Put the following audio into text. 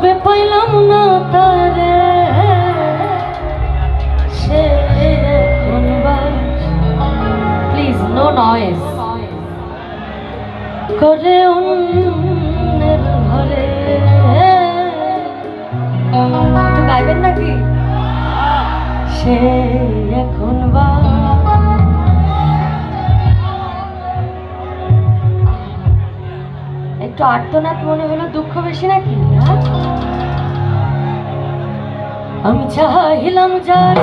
ভাবে পাইলাম না তারে? সে প্লিজ নো নয়েস করে ঘরে। একটু গাইবেন নাকি? সে এখন বা একটু আর্তনাদ মনে হলো, দুঃখ বেশি নাকি? হ্যাঁ? আমি চাহিলাম যার